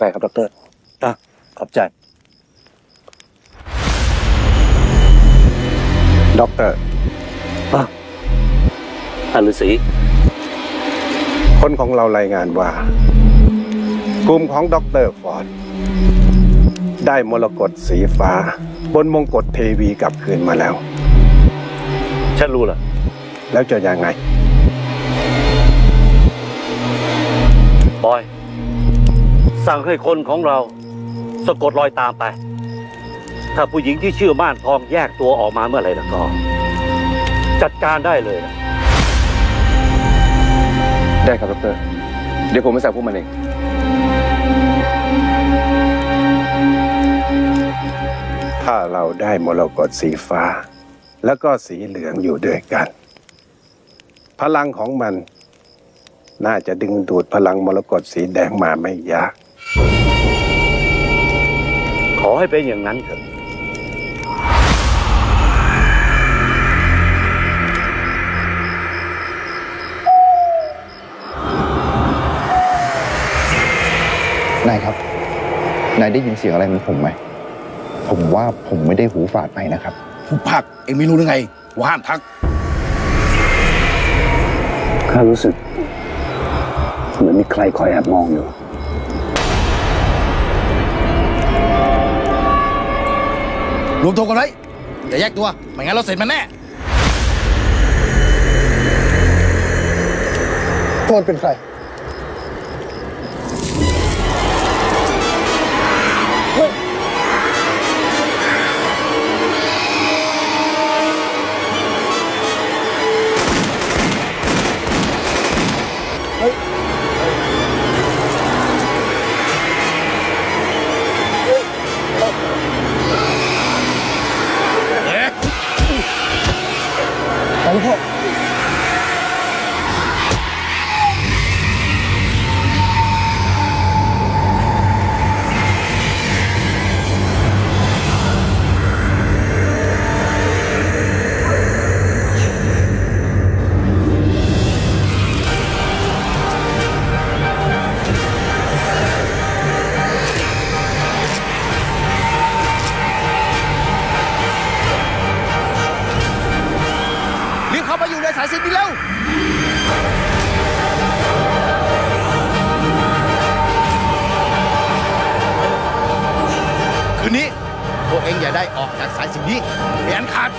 ฟครับดอกเตอรอะขอบใจด็อกเตอร์ท่านฤาษีคนของเรารายงานว่า กลุ่มของด็อกเตอร์ฟอร์ดได้มรกตสีฟ้า บนมงกฎเทวีกลับคืนมาแล้ว ฉันรู้ละแล้วจะยังไง สั่งให้คนของเราสะกดรอยตามไป ถ้าผู้หญิงที่ชื่อม่านทองแยกตัวออกมาเมื่อไหร่แล้วก็ จัดการได้เลยนะได้ครับดรเดี๋ยวผมไปสั่งพวกมันเองถ้าเราได้มรกตสีฟ้า แล้วก็สีเหลืองอยู่ด้วยกัน พลังของมัน น่าจะดึงดูดพลังมรกตสีแดงมาไม่ยาก ขอให้เป็นอย่างนั้นเถอะนายครับ นายได้ยินเสียงอะไรเหมันผมไหม ผมว่าผมไม่ได้หูฝาดไปนะครับ ผู้พักเองไม่รู้หรือไงว่าห้ามทัก ข้ารู้สึก เหมือนมีใครคอยแอบมองอยู่ รวมตัวกันไว้อย่าแยกตัว ไม่งั้นเราเสร็จมันแน่โทษเป็นใคร สายสินดีแล้วคืนนี้พวกเองอย่าได้ออกจากสายสินนี้เปลี่ยนขาด